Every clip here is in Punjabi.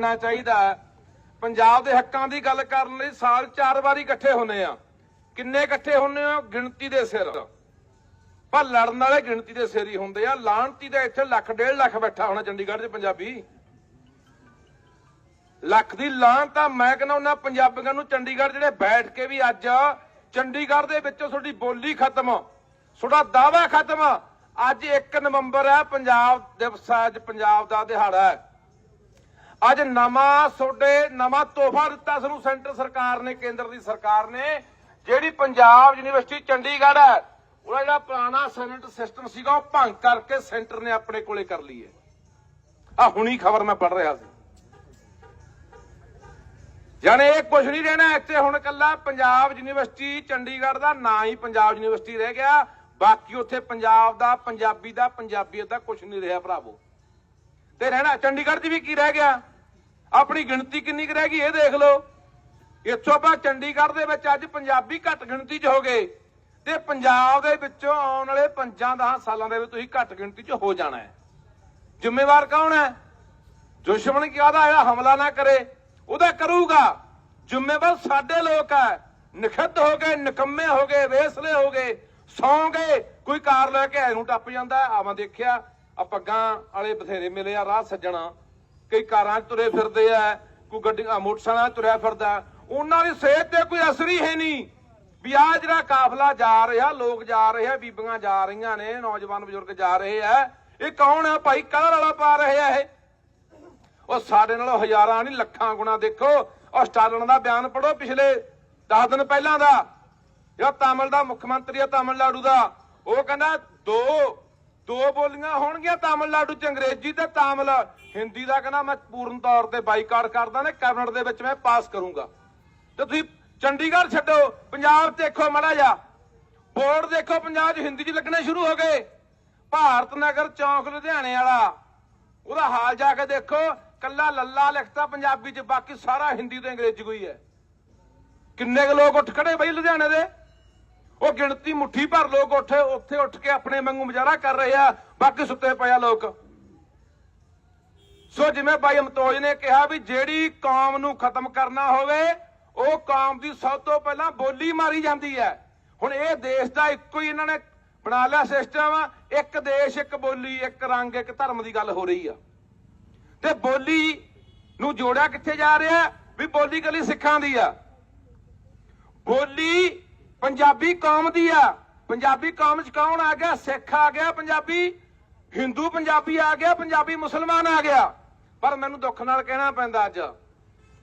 ਮਿਲਣਾ ਚਾਹੀਦਾ ਪੰਜਾਬ ਦੇ ਹੱਕਾਂ ਦੀ ਗੱਲ ਕਰਨ ਲਈ ਸਾਲ ਚਾਰ ਵਾਰੀ ਇਕੱਠੇ ਹੁੰਨੇ ਆ। ਕਿੰਨੇ ਇਕੱਠੇ ਹੁੰਨੇ ਆ? ਗਿਣਤੀ ਦੇ ਸਿਰ। ਪਰ ਲੜਨ ਵਾਲੇ ਗਿਣਤੀ ਦੇ ਸਿਰ ਹੀ ਹੁੰਦੇ ਆ। ਲਾਂਤੀ ਦਾ ਇੱਥੇ ਲੱਖ, ਡੇਢ ਲੱਖ ਬੈਠਾ ਹੋਣਾ ਚੰਡੀਗੜ੍ਹ 'ਚ ਪੰਜਾਬੀ। ਲੱਖ ਦੀ ਲਾਂ ਤਾਂ ਮੈਂ ਕਹਿੰਦਾ ਉਹਨਾਂ ਪੰਜਾਬੀਆਂ ਨੂੰ ਚੰਡੀਗੜ੍ਹ ਜਿਹੜੇ ਬੈਠ ਕੇ ਵੀ ਅੱਜ ਚੰਡੀਗੜ੍ਹ ਦੇ ਵਿੱਚੋਂ ਤੁਹਾਡੀ ਬੋਲੀ ਖਤਮ, ਤੁਹਾਡਾ ਦਾਵਾ ਖਤਮ। ਅੱਜ 1 ਨਵੰਬਰ ਹੈ ਪੰਜਾਬ ਦਿਵਸ ਅੱਜ ਪੰਜਾਬ ਦਾ ਦਿਹਾੜਾ ਹੈ। ਅੱਜ ਨਵਾਂ ਤੁਹਾਡੇ ਨਵਾਂ ਤੋਹਫਾ ਦਿੱਤਾ ਸਾਨੂੰ ਸੈਂਟਰ ਸਰਕਾਰ ਨੇ, ਕੇਂਦਰ ਦੀ ਸਰਕਾਰ ਨੇ, ਜਿਹੜੀ ਪੰਜਾਬ ਯੂਨੀਵਰਸਿਟੀ ਚੰਡੀਗੜ੍ਹ ਹੈ, ਉਹਦਾ ਜਿਹੜਾ ਪੁਰਾਣਾ ਸੈਨੇਟ ਸਿਸਟਮ ਸੀਗਾ, ਉਹ ਭੰਗ ਕਰਕੇ ਸੈਂਟਰ ਨੇ ਆਪਣੇ ਕੋਲੇ ਕਰ ਲਈ ਹੈ। ਆ ਹੁਣੀ ਖਬਰ ਮੈਂ ਪੜ ਰਿਹਾ ਸੀ। ਜਾਣੇ ਇਹ ਕੁਝ ਨਹੀਂ ਰਹਿਣਾ, ਇੱਥੇ ਹੁਣ ਕੱਲਾ ਪੰਜਾਬ ਯੂਨੀਵਰਸਿਟੀ, ਚੰਡੀਗੜ੍ਹ ਦਾ ਨਾਂ ਹੀ ਪੰਜਾਬ ਯੂਨੀਵਰਸਿਟੀ ਰਹਿ ਗਿਆ। ਬਾਕੀ ਉੱਥੇ ਪੰਜਾਬ ਦਾ, ਪੰਜਾਬੀ ਦਾ, ਪੰਜਾਬੀਅਤ ਦਾ ਕੁਝ ਨਹੀਂ ਰਿਹਾ ਭਰਾਵੋ। ਤੇ ਰਹਿਣਾ, ਚੰਡੀਗੜ੍ਹ 'ਚ ਵੀ ਕੀ ਰਹਿ ਗਿਆ? ਆਪਣੀ ਗਿਣਤੀ ਕਿੰਨੀ ਕੁ ਰਹਿ ਗਈ ਇਹ ਦੇਖ ਲਓ। ਇੱਥੋਂ ਆਪਾਂ ਚੰਡੀਗੜ੍ਹ ਦੇ ਵਿੱਚ ਅੱਜ ਪੰਜਾਬੀ ਘੱਟ ਗਿਣਤੀ 'ਚ ਹੋ ਗਏ। ਤੇ ਪੰਜਾਬ ਦੇ ਵਿੱਚੋਂ ਆਉਣ ਵਾਲੇ 5-10 ਸਾਲਾਂ ਦੇ ਵਿੱਚ ਤੁਸੀਂ ਘੱਟ ਗਿਣਤੀ 'ਚ ਹੋ ਜਾਣਾ ਹੈ। ਜ਼ਿੰਮੇਵਾਰ ਕੌਣ ਹੈ? ਦੁਸ਼ਮਣ ਕਿਹਦਾ ਹੈ? ਹਮਲਾ ਨਾ ਕਰੇ। ਉਹਦਾ ਕਰੂਗਾ। ਜ਼ਿੰਮੇਵਾਰ ਸਾਡੇ ਲੋਕ ਹੈ। ਨਖੱਤ ਹੋ ਗਏ, ਨਿਕੰਮੇ ਹੋ ਗਏ, ਵੇਸਲੇ ਹੋ ਗਏ, ਸੌਂ ਗਏ। ਕੋਈ ਕਾਰ ਲੈ ਕੇ ਐਨੂੰ ਟੱਪ ਜਾਂਦਾ ਆਵਾਂ ਦੇਖਿਆ ਆ ਪੱਗਾਂ ਵਾਲੇ ਬਥੇਰੇ ਮਿਲੇ ਆ, ਰਾਹ ਸੱਜਣਾ। ਕਈ ਕਾਰਾਂ 'ਚ ਤੁਰੇ ਫਿਰਦੇ ਆ, ਕੋਈ ਗੱਡੀਆਂ, ਮੋਟਰਸਾਈਕਲਾਂ 'ਚ ਤੁਰਿਆ ਫਿਰਦਾ। ਉਹਨਾਂ ਦੀ ਸਿਹਤ ਤੇ ਕੋਈ ਅਸਰ ਹੀ ਹੈ ਨਹੀਂ। ਵੀ ਆ ਜਿਹੜਾ ਕਾਫਲਾ ਜਾ ਰਿਹਾ, ਲੋਕ ਜਾ ਰਹੇ ਆ, ਬੀਬੀਆਂ ਜਾ ਰਹੀਆਂ ਨੇ, ਨੌਜਵਾਨ ਬਜ਼ੁਰਗ ਜਾ ਰਹੇ ਆ, ਇਹ ਕੌਣ ਆ ਭਾਈ? ਕਾਹਦਾ ਰੌਲਾ ਪਾ ਰਹੇ ਆ ਇਹ। ਉਹ ਸਾਡੇ ਨਾਲੋਂ ਹਜ਼ਾਰਾਂ ਨਹੀਂ, ਲੱਖਾਂ ਗੁਣਾ ਦੇਖੋ। ਉਹ ਸਟਾਲਨ ਦਾ ਬਿਆਨ ਪੜੋ ਪਿਛਲੇ 10 ਦਿਨ ਪਹਿਲਾਂ ਦਾ। ਜਿਹੜਾ ਤਾਮਿਲ ਦਾ ਮੁੱਖ ਮੰਤਰੀ ਆ, ਤਾਮਿਲਨਾਡੂ ਦਾ, ਉਹ ਕਹਿੰਦਾ, ਦੋ ਦੋ ਬੋਲੀਆਂ ਹੋਣਗੀਆਂ ਤਾਮਿਲਨਾਡੂ ਚ ਅੰਗਰੇਜ਼ੀ ਤੇ ਤਾਮਿਲ ਹਿੰਦੀ ਦਾ, ਕਹਿੰਦਾ ਮੈਂ ਪੂਰਨ ਤੌਰ ਤੇ ਬਾਈਕਾਟ ਕਰਦਾ ਨੇ ਕੈਬਨਿਟ ਦੇ ਵਿੱਚ ਮੈਂ ਪਾਸ ਕਰੂੰਗਾ। ਤੇ ਤੁਸੀਂ ਚੰਡੀਗੜ੍ਹ ਛੱਡੋ, ਪੰਜਾਬ ਦੇਖੋ ਮੜਾ ਜਾ ਬੋਰਡ ਦੇਖੋ, ਪੰਜਾਬ 'ਚ ਹਿੰਦੀ 'ਚ ਲੱਗਣੇ ਸ਼ੁਰੂ ਹੋ ਗਏ। ਭਾਰਤ ਨਗਰ ਚੌਂਕ ਲੁਧਿਆਣੇ ਵਾਲਾ, ਉਹਦਾ ਹਾਲ ਜਾ ਕੇ ਦੇਖੋ, ਕੱਲਾ ਲੱਲਾ ਲਿਖਤਾ ਪੰਜਾਬੀ 'ਚ, ਬਾਕੀ ਸਾਰਾ ਹਿੰਦੀ ਤੇ ਅੰਗਰੇਜ਼ੀ ਕੋਈ ਹੈ। ਕਿੰਨੇ ਕੁ ਲੋਕ ਉੱਠ ਖੜੇ ਬਈ ਲੁਧਿਆਣੇ ਦੇ? ਉਹ ਗਿਣਤੀ ਮੁੱਠੀ ਭਰ ਲੋਕ ਉੱਠੇ, ਉੱਥੇ ਉੱਠ ਕੇ ਆਪਣੇ ਵਾਂਗੂ ਮੁਜ਼ਾਹਰਾ ਕਰ ਰਹੇ ਆ, ਬਾਕੀ ਸੁੱਤੇ ਪਏ ਆ ਲੋਕ। ਸੋ ਜਿਵੇਂ ਬਾਈ ਅਮਤੋਜ ਨੇ ਕਿਹਾ ਵੀ ਜਿਹੜੀ ਕੌਮ ਨੂੰ ਖਤਮ ਕਰਨਾ ਹੋਵੇ, ਉਹ ਕੌਮ ਦੀ ਸਭ ਤੋਂ ਪਹਿਲਾਂ ਬੋਲੀ ਮਾਰੀ ਜਾਂਦੀ ਹੈ। ਹੁਣ ਇਹ ਦੇਸ਼ ਦਾ ਇੱਕੋ ਹੀ ਇਹਨਾਂ ਨੇ ਬਣਾ ਲਿਆ ਸਿਸਟਮ, ਇੱਕ ਦੇਸ਼, ਇੱਕ ਬੋਲੀ, ਇੱਕ ਰੰਗ, ਇੱਕ ਧਰਮ ਦੀ ਗੱਲ ਹੋ ਰਹੀ ਆ। ਤੇ ਬੋਲੀ ਨੂੰ ਜੋੜਿਆ ਕਿੱਥੇ ਜਾ ਰਿਹਾ? ਵੀ ਬੋਲੀ ਕੱਲੀ ਸਿੱਖਾਂ ਦੀ ਆ। ਬੋਲੀ ਪੰਜਾਬੀ ਕੌਮ ਦੀ ਆ। ਪੰਜਾਬੀ ਕੌਮ ਚ ਕੌਣ ਆ ਗਿਆ? ਸਿੱਖ ਆ ਗਿਆ ਪੰਜਾਬੀ, ਹਿੰਦੂ ਪੰਜਾਬੀ ਆ ਗਿਆ, ਪੰਜਾਬੀ ਮੁਸਲਮਾਨ ਆ ਗਿਆ। ਪਰ ਮੈਨੂੰ ਦੁੱਖ ਨਾਲ ਕਹਿਣਾ ਪੈਂਦਾ ਅੱਜ।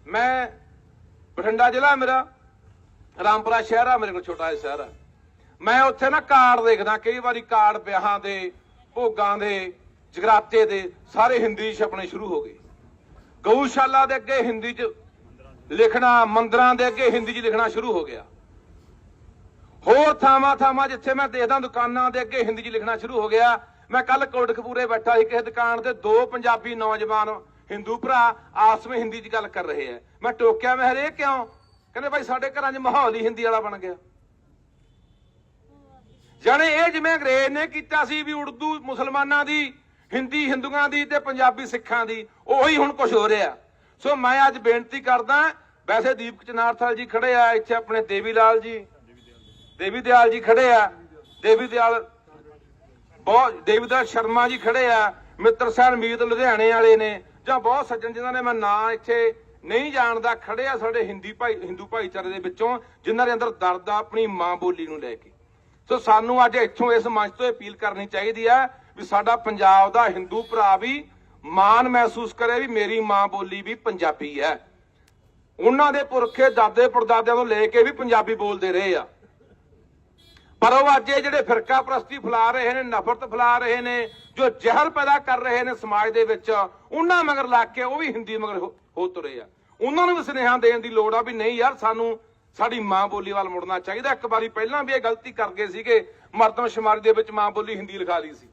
ਮੈਂ ਬਠਿੰਡਾ ਜ਼ਿਲ੍ਹਾ ਮੇਰਾ, ਰਾਮਪੁਰਾ ਸ਼ਹਿਰ ਆ, ਮੇਰੇ ਕੋਲ ਛੋਟਾ ਜਿਹਾ ਸ਼ਹਿਰ ਆ। ਮੈਂ ਉੱਥੇ ਨਾ ਕਾਰਡ ਦੇਖਦਾ, ਕਈ ਵਾਰੀ ਕਾਰਡ ਵਿਆਹਾਂ ਦੇ, ਭੋਗਾਂ ਦੇ, ਜਗਰਾਤੇ ਦੇ, ਸਾਰੇ ਹਿੰਦੀ ਛਪਣੇ ਸ਼ੁਰੂ ਹੋ ਗਏ। ਗਊਸ਼ਾਲਾ ਦੇ ਅੱਗੇ ਹਿੰਦੀ 'ਚ ਲਿਖਣਾ, ਮੰਦਰਾਂ ਦੇ ਅੱਗੇ ਹਿੰਦੀ 'ਚ ਲਿਖਣਾ ਸ਼ੁਰੂ ਹੋ ਗਿਆ। ਹੋਰ ਥਾਵਾਂ ਥਾਵਾਂ ਜਿੱਥੇ ਮੈਂ ਦੇਖਦਾ ਦੁਕਾਨਾਂ ਦੇ ਅੱਗੇ ਹਿੰਦੀ 'ਚ ਲਿਖਣਾ ਸ਼ੁਰੂ ਹੋ ਗਿਆ, ਮੈਂ ਕੱਲ ਕੋਟਕਪੂਰੇ ਬੈਠਾ ਸੀ, ਕਿਸੇ ਦੁਕਾਨ ਤੇ ਦੋ ਪੰਜਾਬੀ ਨੌਜਵਾਨ ਹਿੰਦੂ ਭਰਾ ਆਪਸ ਵਿੱਚ ਹਿੰਦੀ 'ਚ ਗੱਲ ਕਰ ਰਹੇ ਆ। ਮੈਂ ਟੋਕਿਆ, ਮੈਂ ਹਰੇ ਕਿਉਂ? ਕਹਿੰਦੇ, ਭਾਈ, ਸਾਡੇ ਘਰਾਂ 'ਚ ਮਾਹੌਲ ਹੀ ਹਿੰਦੀ ਵਾਲਾ ਬਣ ਗਿਆ। ਜਾਣੇ ਇਹ ਜਿਵੇਂ ਅੰਗਰੇਜ਼ ਨੇ ਕੀਤਾ ਸੀ ਵੀ ਉਰਦੂ ਮੁਸਲਮਾਨਾਂ ਦੀ, ਹਿੰਦੀ ਹਿੰਦੂਆਂ ਦੀ ਤੇ ਪੰਜਾਬੀ ਸਿੱਖਾਂ ਦੀ, ਉਹੀ ਹੁਣ ਕੁਝ ਹੋ ਰਿਹਾ। ਸੋ ਮੈਂ ਅੱਜ ਬੇਨਤੀ ਕਰਦਾ, ਵੈਸੇ ਦੀਪਕ ਚਨਾਰਥਲ ਜੀ ਖੜੇ ਆ, ਇੱਥੇ ਆਪਣੇ ਦੇਵੀ ਲਾਲ ਜੀ। ਦੇਵੀ ਦਿਆਲ ਜੀ ਖੜੇ ਆ। ਦੇਵੀ ਦਿਆਲ ਬਹੁਤ ਦੇਵੀ ਦਿਆਲ ਸ਼ਰਮਾ ਜੀ ਖੜੇ ਆ। ਮਿੱਤਰ ਸਾਹਿਬ ਮੀਤ ਲੁਧਿਆਣੇ ਵਾਲੇ ਨੇ। ਜਾਂ ਬਹੁਤ ਸੱਜਣ ਜਿਨ੍ਹਾਂ ਨੇ ਮੈਂ ਨਾਂ ਇੱਥੇ ਨਹੀਂ ਜਾਣਦਾ, ਖੜੇ ਆ ਸਾਡੇ ਹਿੰਦੀ ਭਾਈ ਹਿੰਦੂ ਭਾਈਚਾਰੇ ਦੇ ਵਿੱਚੋਂ, ਜਿਨ੍ਹਾਂ ਦੇ ਅੰਦਰ ਦਰਦ ਆ ਆਪਣੀ ਮਾਂ ਬੋਲੀ ਨੂੰ ਲੈ ਕੇ। ਸੋ ਸਾਨੂੰ ਅੱਜ ਇੱਥੋਂ ਇਸ ਮੰਚ ਤੋਂ ਅਪੀਲ ਕਰਨੀ ਚਾਹੀਦੀ ਹੈ ਵੀ ਸਾਡਾ ਪੰਜਾਬ ਦਾ ਹਿੰਦੂ ਭਰਾ ਵੀ ਮਾਣ ਮਹਿਸੂਸ ਕਰੇ ਵੀ ਮੇਰੀ ਮਾਂ ਬੋਲੀ ਵੀ ਪੰਜਾਬੀ ਹੈ। ਉਹਨਾਂ ਦੇ ਪੁਰਖੇ ਦਾਦੇ ਪੜਦਾਦਿਆਂ ਤੋਂ ਲੈ ਕੇ ਵੀ ਪੰਜਾਬੀ ਬੋਲਦੇ ਰਹੇ ਆ। ਪਰ ਉਹ ਅੱਜ ਇਹ ਜਿਹੜੇ ਫਿਰਕਾ ਪ੍ਰਸਤੀ ਫੈਲਾ ਰਹੇ ਨੇ, ਨਫ਼ਰਤ ਫੈਲਾ ਰਹੇ ਨੇ, ਜੋ ਜ਼ਹਿਰ ਪੈਦਾ ਕਰ ਰਹੇ ਨੇ ਸਮਾਜ ਦੇ ਵਿੱਚ, ਉਹਨਾਂ ਮਗਰ ਲੱਗ ਕੇ ਉਹ ਵੀ ਹਿੰਦੀ ਮਗਰ ਹੋ- ਤੁਰੇ ਆ। ਉਹਨਾਂ ਨੂੰ ਵੀ ਸੁਨੇਹਾ ਦੇਣ ਦੀ ਲੋੜ ਆ ਵੀ ਨਹੀਂ ਯਾਰ, ਸਾਨੂੰ, ਸਾਡੀ ਮਾਂ ਬੋਲੀ ਵੱਲ ਮੁੜਨਾ ਚਾਹੀਦਾ। ਇੱਕ ਵਾਰੀ ਪਹਿਲਾਂ ਵੀ ਇਹ ਗਲਤੀ ਕਰ ਗਏ ਸੀਗੇ ਮਰਦਮਸ਼ੁਮਾਰੀ ਦੇ ਵਿੱਚ ਮਾਂ ਬੋਲੀ ਹਿੰਦੀ ਲਿਖਾ ਲਈ ਸੀ।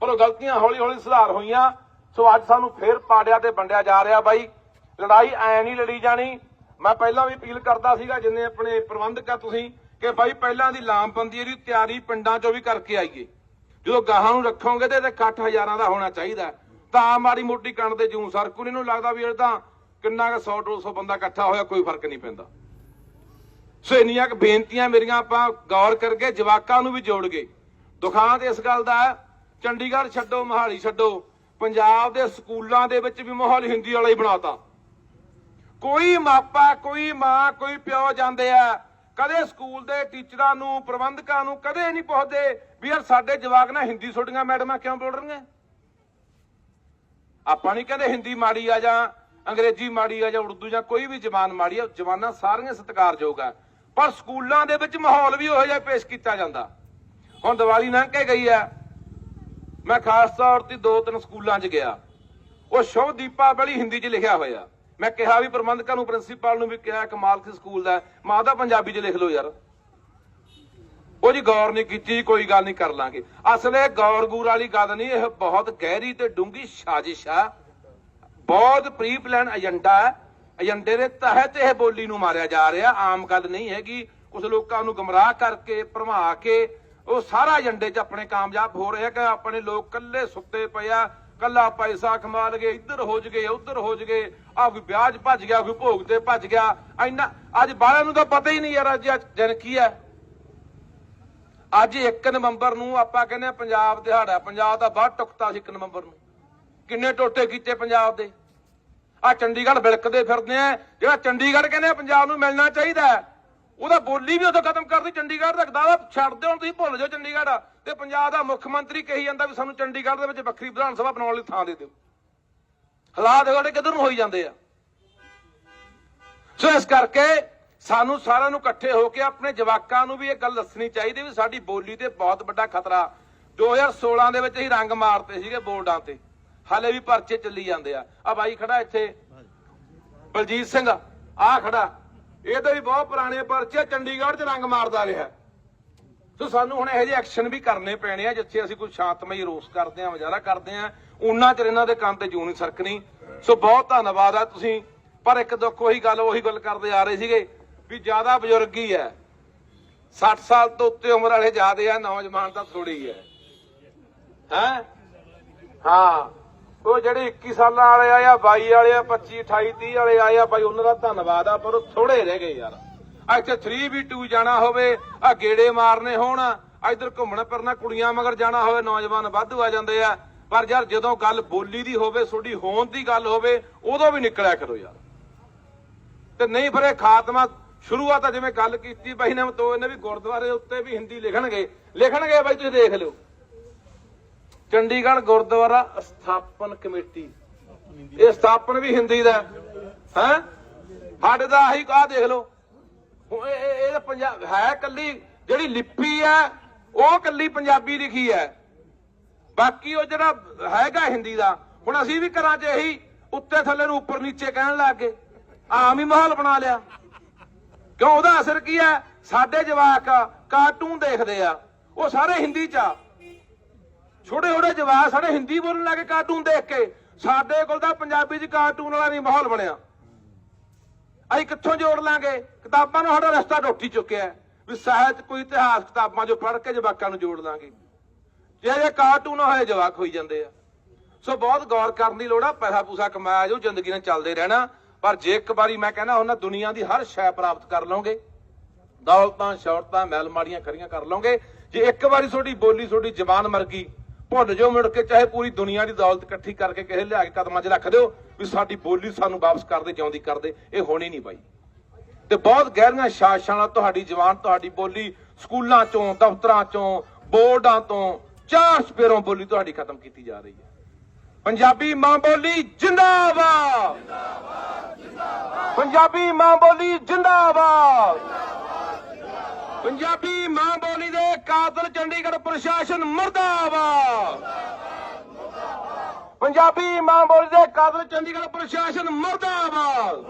ਪਰ ਉਹ ਗਲਤੀਆਂ ਹੌਲੀ ਹੌਲੀ ਸੁਧਾਰ ਹੋਈਆਂ। ਸੋ ਅੱਜ ਸਾਨੂੰ ਫੇਰ ਪਾੜਿਆ ਤੇ ਵੰਡਿਆ ਜਾ ਰਿਹਾ ਬਾਈ। ਲੜਾਈ ਐ ਨਹੀਂ ਲੜੀ ਜਾਣੀ। ਮੈਂ ਪਹਿਲਾਂ ਵੀ ਅਪੀਲ ਕਰਦਾ ਸੀਗਾ, ਜਿੰਨੇ ਆਪਣੇ ਪ੍ਰਬੰਧਕ ਆ ਤੁਸੀਂ ਕਿ ਬਾਈ ਪਹਿਲਾਂ ਦੀ ਲਾਮਬੰਦੀ ਦੀ ਤਿਆਰੀ ਪਿੰਡਾਂ 'ਚੋਂ ਵੀ ਕਰਕੇ ਆਈਏ। ਜਦੋਂ ਗਾਹਾਂ ਨੂੰ ਰੱਖੋਗੇ ਤੇ ਇਕੱਠ ਹਜ਼ਾਰਾਂ ਦਾ ਹੋਣਾ ਚਾਹੀਦਾ। ਤਾਂ ਮਾੜੀ ਮੋਟੀ ਕਣ ਦੇ ਜੂੰ ਸਰਕੂ ਨੂੰ ਲੱਗਦਾ ਵੀ ਇਹ ਤਾਂ ਕਿੰਨਾ ਕੁ 100 200 ਬੰਦਾ ਇਕੱਠਾ ਹੋਇਆ, ਕੋਈ ਫ਼ਰਕ ਨਹੀਂ ਪੈਂਦਾ। ਸੋ ਇੰਨੀਆਂ ਕੁ ਬੇਨਤੀਆਂ ਮੇਰੀਆਂ ਆਪਾਂ ਗੌਰ ਕਰਕੇ ਜਵਾਕਾਂ ਨੂੰ ਵੀ ਜੋੜ ਗਏ ਦੁਖਾਂਤ ਇਸ ਗੱਲ ਦਾ ਚੰਡੀਗੜ੍ਹ ਛੱਡੋ, ਮਹਾਲੀ ਛੱਡੋ। ਪੰਜਾਬ ਦੇ ਸਕੂਲਾਂ ਦੇ ਵਿੱਚ ਵੀ ਮਾਹੌਲ ਹਿੰਦੀ ਵਾਲਾ ਹੀ ਬਣਾਤਾ। ਕੋਈ ਮਾਪਾ, ਕੋਈ ਮਾਂ, ਕੋਈ ਪਿਓ ਜਾਂਦੇ ਆ ਕਦੇ ਸਕੂਲ ਦੇ ਟੀਚਰਾਂ ਨੂੰ, ਪ੍ਰਬੰਧਕਾਂ ਨੂੰ ਕਦੇ ਨਹੀਂ ਪੁੱਛਦੇ ਵੀ ਯਾਰ ਸਾਡੇ ਜਵਾਕ ਨਾਲ ਹਿੰਦੀ ਛੋਟੀਆਂ ਮੈਡਮਾਂ ਕਿਉਂ ਬੋਲ ਰਹੀਆਂ? ਆਪਾਂ ਨਹੀਂ ਕਹਿੰਦੇ ਹਿੰਦੀ ਮਾੜੀ ਆ ਜਾਂ ਅੰਗਰੇਜ਼ੀ ਮਾੜੀ ਆ ਜਾਂ ਉਰਦੂ ਜਾਂ ਕੋਈ ਵੀ ਜ਼ਬਾਨ ਮਾੜੀ ਆ, ਜ਼ਬਾਨਾਂ ਸਾਰੀਆਂ ਸਤਿਕਾਰਯੋਗ ਆ। ਪਰ ਸਕੂਲਾਂ ਦੇ ਵਿੱਚ ਮਾਹੌਲ ਵੀ ਉਹੋ ਜਿਹਾ ਪੇਸ਼ ਕੀਤਾ ਜਾਂਦਾ। ਹੁਣ ਦੀਵਾਲੀ ਲੰਘ ਕੇ ਗਈ ਆ। ਮੈਂ ਖਾਸ ਤੌਰ ਤੇ ਦੋ ਤਿੰਨ ਸਕੂਲਾਂ 'ਚ ਗਿਆ। ਉਹ ਸ਼ੁਭ ਦੀਪਾਵਲੀ ਹਿੰਦੀ 'ਚ ਲਿਖਿਆ ਹੋਇਆ। ਮੈਂ ਕਿਹਾ ਵੀ ਪ੍ਰਬੰਧਕਾਂ ਨੂੰ, ਪ੍ਰਿੰਸੀਪਲ ਨੂੰ ਵੀ ਕਿਹਾ ਕਮਾਲ ਕੀ ਸਕੂਲ ਦਾ ਹੈ। ਮਾਂ ਦਾ ਪੰਜਾਬੀ 'ਚ ਲਿਖ ਲਓ ਯਾਰ। ਉਹ ਜੀ ਗੌਰ ਨਹੀਂ ਕੀਤੀ, ਕੋਈ ਗੱਲ ਨਹੀਂ, ਕਰ ਲਾਂਗੇ। ਅਸਲੇ ਗੌਰ ਗੂਰ ਵਾਲੀ ਗੱਲ ਨਹੀਂ, ਇਹ ਬਹੁਤ ਗਹਿਰੀ ਤੇ ਡੂੰਗੀ ਸਾਜ਼ਿਸ਼ ਆ। ਬਹੁਤ ਪ੍ਰੀ ਪਲਾਨ ਏਜੰਡਾ ਹੈ। ਏਜੰਡੇ ਦੇ ਤਹਿਤ ਇਹ ਬੋਲੀ ਨੂੰ ਮਾਰਿਆ ਜਾ ਰਿਹਾ। ਆਮ ਗੱਲ ਨਹੀਂ ਹੈਗੀ। ਕੁਝ ਲੋਕਾਂ ਨੂੰ ਗਮਰਾਹ ਕਰਕੇ, ਭਰਮਾ ਕੇ, ਉਹ ਸਾਰਾ ਏਜੰਡੇ 'ਚ ਆਪਣੇ ਕਾਮਯਾਬ ਹੋ ਰਹੇ ਆ ਕਿ ਆਪਣੇ ਲੋਕ ਕੱਲੇ ਸੁੱਤੇ ਪਏ ਆ। ਕੱਲਾ ਪੈਸਾ ਕਮਾ ਲਗੇ ਇੱਧਰ ਹੋ ਜਗੇ, ਉੱਧਰ ਹੋ ਜਗੇ ਆ ਕੋਈ ਵਿਆਜ ਭੱਜ ਗਿਆ, ਕੋਈ ਭੋਗ ਤੇ ਭੱਜ ਗਿਆ, ਇੰਨਾ, ਅੱਜ ਬਾਹਰਾਂ ਨੂੰ ਤਾਂ ਪਤਾ ਹੀ ਨਹੀਂ ਯਾਰ, ਅੱਜ ਅੱਜ ਦਿਨ ਕੀ ਹੈ? ਅੱਜ 1 ਨਵੰਬਰ ਨੂੰ ਆਪਾਂ ਕਹਿੰਦੇ ਆ ਪੰਜਾਬ ਦਿਹਾੜਾ, ਪੰਜਾਬ ਦਾ ਬਾਹਰ ਟੁਕਤਾ ਸੀ 1 ਨਵੰਬਰ ਨੂੰ। ਕਿੰਨੇ ਟੋਟੇ ਕੀਤੇ ਪੰਜਾਬ ਦੇ? ਆ ਚੰਡੀਗੜ੍ਹ ਵਿਲਕਦੇ ਫਿਰਦੇ ਆ, ਜਿਹੜਾ ਚੰਡੀਗੜ੍ਹ ਕਹਿੰਦੇ ਪੰਜਾਬ ਨੂੰ ਮਿਲਣਾ ਚਾਹੀਦਾ ਉਹਦਾ ਬੋਲੀ ਵੀ ਉਦੋਂ ਖਤਮ ਕਰਦੀ, ਚੰਡੀਗੜ੍ਹ ਦਾ ਦਾਵਾ ਛੱਡ ਦਿਓ ਤੁਸੀਂ ਭੁੱਲ ਜਾਓ ਚੰਡੀਗੜ੍ਹ ਤੇ ਪੰਜਾਬ ਦਾ ਮੁੱਖ ਮੰਤਰੀ ਕਹੀ ਜਾਂਦਾ ਵੀ ਸਾਨੂੰ ਚੰਡੀਗੜ੍ਹ ਦੇ ਵਿੱਚ ਵੱਖਰੀ ਵਿਧਾਨ ਸਭਾ ਬਣਾਉਣ ਲਈ ਥਾਂ ਦੇ ਦਿਓ। ਹਾਲਾਤ ਸਾਡੇ ਕਿੱਧਰ ਨੂੰ ਹੋਈ ਜਾਂਦੇ ਆ? ਸੋ ਇਸ ਕਰਕੇ ਸਾਨੂੰ ਸਾਰਿਆਂ ਨੂੰ ਇਕੱਠੇ ਹੋ ਕੇ ਆਪਣੇ ਜਵਾਕਾਂ ਨੂੰ ਵੀ ਇਹ ਗੱਲ ਦੱਸਣੀ ਚਾਹੀਦੀ ਵੀ ਸਾਡੀ ਬੋਲੀ ਤੇ ਬਹੁਤ ਵੱਡਾ ਖਤਰਾ। 2016 ਦੇ ਵਿੱਚ ਅਸੀਂ ਰੰਗ ਮਾਰਤੇ ਸੀਗੇ ਬੋਰਡਾਂ ਤੇ। ਹਾਲੇ ਵੀ ਪਰਚੇ ਚੱਲੀ ਜਾਂਦੇ ਆ। ਆ ਬਾਈ ਖੜਾ ਇੱਥੇ। ਬਲਜੀਤ ਸਿੰਘ ਆ ਖੜਾ। ਇਹਦੇ ਵੀ ਬਹੁਤ ਪੁਰਾਣੇ ਪਰਚੇ ਚੰਡੀਗੜ੍ਹ 'ਚ ਰੰਗ ਮਾਰਦਾ ਰਿਹਾ। ਸੋ ਸਾਨੂੰ ਹੁਣ ਇਹੋ ਜਿਹੇ ਐਕਸ਼ਨ ਵੀ ਕਰਨੇ ਪੈਣੇ ਆ, ਜਿੱਥੇ ਅਸੀਂ ਕੋਈ ਸ਼ਾਂਤਮਈ ਰੋਸ ਕਰਦੇ ਆ, ਮੁਜ਼ਾਹਰਾ ਕਰਦੇ ਆ। ਉਹਨਾਂ ਚਿਰ ਇਹਨਾਂ ਦੇ ਕੰਨ ਤੇ ਜੂੰ ਨਹੀਂ ਸਰਕਣੀ। ਸੋ ਬਹੁਤ ਧੰਨਵਾਦ ਆ ਤੁਸੀਂ। ਪਰ ਇੱਕ ਦੁੱਖ, ਉਹੀ ਗੱਲ ਉਹੀ ਗੱਲ ਕਰਦੇ ਆ ਰਹੇ ਸੀਗੇ ਵੀ ਜ਼ਿਆਦਾ ਬਜ਼ੁਰਗ ਹੀ ਹੈ। 60 ਸਾਲ ਤੋਂ ਉੱਤੇ ਉਮਰ ਵਾਲੇ ਜ਼ਿਆਦੇ ਆ, ਨੌਜਵਾਨ ਤਾਂ ਥੋੜੀ ਹੈ। ਹੈ? ਹਾਂ। ਉਹ ਜਿਹੜੇ 21 ਸਾਲਾਂ ਵਾਲੇ ਆ ਜਾਂ 22 ਵਾਲੇ ਆ 25 28 30 ਵਾਲੇ ਆਏ ਆ, ਬਾਈ ਉਹਨਾਂ ਦਾ ਧੰਨਵਾਦ ਆ, ਪਰ ਉਹ ਥੋੜੇ ਰਹਿ ਗਏ ਯਾਰ। ਇੱਥੇ 3v2 ਜਾਣਾ ਹੋਵੇ, ਆ ਗੇੜੇ ਮਾਰਨੇ ਹੋਣ ਇਧਰ ਘੁੰਮਣ ਫਿਰਨਾ ਕੁੜੀਆਂ ਮਗਰ ਜਾਣਾ ਹੋਵੇ, ਨੌਜਵਾਨ ਵਾਧੂ ਆ ਜਾਂਦੇ ਆ। ਪਰ ਯਾਰ ਜਦੋਂ ਗੱਲ ਬੋਲੀ ਦੀ ਹੋਵੇ, ਤੁਹਾਡੀ ਹੋਣ ਦੀ ਗੱਲ ਹੋਵੇ, ਉਦੋਂ ਵੀ ਨਿਕਲਿਆ ਕਰੋ ਯਾਰ। ਤੇ ਨਹੀਂ ਫਿਰ ਇਹ ਖਾਤਮਾ ਸ਼ੁਰੂਆਤ ਆ, ਜਿਵੇਂ ਗੱਲ ਕੀਤੀ, ਬਾਈ ਨੇ ਤੋ ਇਹਨੇ ਵੀ ਗੁਰਦੁਆਰੇ ਉੱਤੇ ਵੀ ਹਿੰਦੀ ਲਿਖਣਗੇ। ਲਿਖਣਗੇ ਬਾਈ, ਤੁਸੀਂ ਦੇਖ ਲਿਓ। ਚੰਡੀਗੜ੍ਹ ਗੁਰਦੁਆਰਾ ਸਥਾਪਨ ਕਮੇਟੀ। ਇਹ ਸਥਾਪਨ ਵੀ ਹਿੰਦੀ ਦਾ ਹੈ। ਸਾਡੇ ਦਾ ਆਹੀ ਕਾ ਦੇਖ ਲਓ। ਇਹ ਇਹ- ਪੰਜਾਬ ਹੈ ਕੱਲੀ ਜਿਹੜੀ ਲਿਪੀ ਹੈ, ਉਹ ਕੱਲੀ ਪੰਜਾਬੀ ਲਿਖੀ ਹੈ। ਬਾਕੀ ਉਹ ਜਿਹੜਾ ਹੈਗਾ ਹਿੰਦੀ ਦਾ, ਹੁਣ ਅਸੀਂ ਵੀ ਘਰਾਂ 'ਚ ਇਹੀ ਉੱਤੇ ਥੱਲੇ ਨੂੰ ਉੱਪਰ ਨੀਚੇ ਕਹਿਣ ਲੱਗ ਗਏ। ਆਮ ਹੀ ਮਾਹੌਲ ਬਣਾ ਲਿਆ। ਕਿਉਂ? ਉਹਦਾ ਅਸਰ ਕੀ ਹੈ? ਸਾਡੇ ਜਵਾਕ ਕਾਰਟੂਨ ਦੇਖਦੇ ਆ। ਉਹ ਸਾਰੇ ਹਿੰਦੀ 'ਚ ਆ। ਛੋਟੇ ਛੋਟੇ ਜਵਾਕ ਸਾਡੇ ਹਿੰਦੀ ਬੋਲਣ ਲੱਗੇ ਕਾਰਟੂਨ ਦੇਖ ਕੇ। ਸਾਡੇ ਕੋਲ ਤਾਂ ਪੰਜਾਬੀ 'ਚ ਕਾਰਟੂਨ ਵਾਲਾ ਨਹੀਂ ਮਾਹੌਲ ਬਣਿਆ। ਅਸੀਂ ਕਿੱਥੋਂ ਜੋੜ ਲਾਂਗੇ? ਕਿਤਾਬਾਂ ਨੂੰ ਸਾਡਾ ਰਸਤਾ ਟੁੱਟ ਚੁੱਕਿਆ ਵੀ ਸਾਹਿਤ ਕੋਈ ਇਤਿਹਾਸ ਕਿਤਾਬਾਂ ਚੋਂ ਪੜ੍ਹ ਕੇ ਜਵਾਕਾਂ ਨੂੰ ਜੋੜ ਲਾਂਗੇ। ਜੇ ਇਹ ਕਾਰਟੂਨ ਹੋਏ ਜਵਾਕ ਹੋਈ ਜਾਂਦੇ ਆ। ਸੋ ਬਹੁਤ ਗੌਰ ਕਰਨ ਦੀ ਲੋੜ ਆ, ਪੈਸਾ ਪੂਸਾ ਕਮਾਇਆ ਜੋ ਜ਼ਿੰਦਗੀ ਨਾਲ ਚੱਲਦੇ ਰਹਿਣਾ। ਪਰ ਜੇ ਇੱਕ ਵਾਰੀ ਮੈਂ ਕਹਿੰਦਾ, ਉਹਨਾਂ ਦੁਨੀਆ ਦੀ ਹਰ ਸ਼ੈ ਪ੍ਰਾਪਤ ਕਰ ਲਓਗੇ। ਦੌਲਤਾਂ, ਸ਼ੌਹਰਤਾਂ ਮੈਲ ਮਾੜੀਆਂ ਖਰੀਆਂ ਕਰ ਲਓਗੇ। ਜੇ ਇੱਕ ਵਾਰੀ ਤੁਹਾਡੀ ਬੋਲੀ, ਤੁਹਾਡੀ ਜ਼ਬਾਨ ਮਰ ਗਈ ਭੁੱਲ ਜਾਓ ਮੁੜ ਕੇ, ਚਾਹੇ ਪੂਰੀ ਦੁਨੀਆ ਦੀ ਦੌਲਤ ਇਕੱਠੀ ਕਰਕੇ ਕਿਸੇ ਲਿਆ ਕੇ ਕਦਮਾਂ 'ਚ ਰੱਖ ਦਿਓ ਵੀ ਸਾਡੀ ਬੋਲੀ ਸਾਨੂੰ ਵਾਪਸ ਕਰਦੇ ਜਿਉਂਦੀ ਕਰਦੇ ਇਹ ਹੋਣੀ ਨਹੀਂ ਬਾਈ। ਤੇ ਬਹੁਤ ਗਹਿਰੀਆਂ ਸ਼ਾਸਾਂ ਨਾਲ ਤੁਹਾਡੀ ਜ਼ਬਾਨ ਤੁਹਾਡੀ ਬੋਲੀ ਸਕੂਲਾਂ ਚੋਂ, ਦਫ਼ਤਰਾਂ ਚੋਂ, ਬੋਰਡਾਂ ਤੋਂ, ਚਾਰ ਸਪੇਰੋਂ ਬੋਲੀ ਤੁਹਾਡੀ ਖਤਮ ਕੀਤੀ ਜਾ ਰਹੀ ਹੈ। ਪੰਜਾਬੀ ਮਾਂ ਬੋਲੀ ਜਿੰਦਾਬਾਦ! ਪੰਜਾਬੀ ਮਾਂ ਬੋਲੀ ਜਿੰਦਾਬਾਦ! ਪੰਜਾਬੀ ਮਾਂ ਬੋਲੀ ਦੇ ਕਾਤਲ ਚੰਡੀਗੜ੍ਹ ਪ੍ਰਸ਼ਾਸਨ ਮਰਦਾਬਾਦ। ਪੰਜਾਬੀ ਮਾਂ ਬੋਲੀ ਦੇ ਕਾਤਲ ਚੰਡੀਗੜ੍ਹ ਪ੍ਰਸ਼ਾਸਨ ਮਰਦਾਬਾਦ।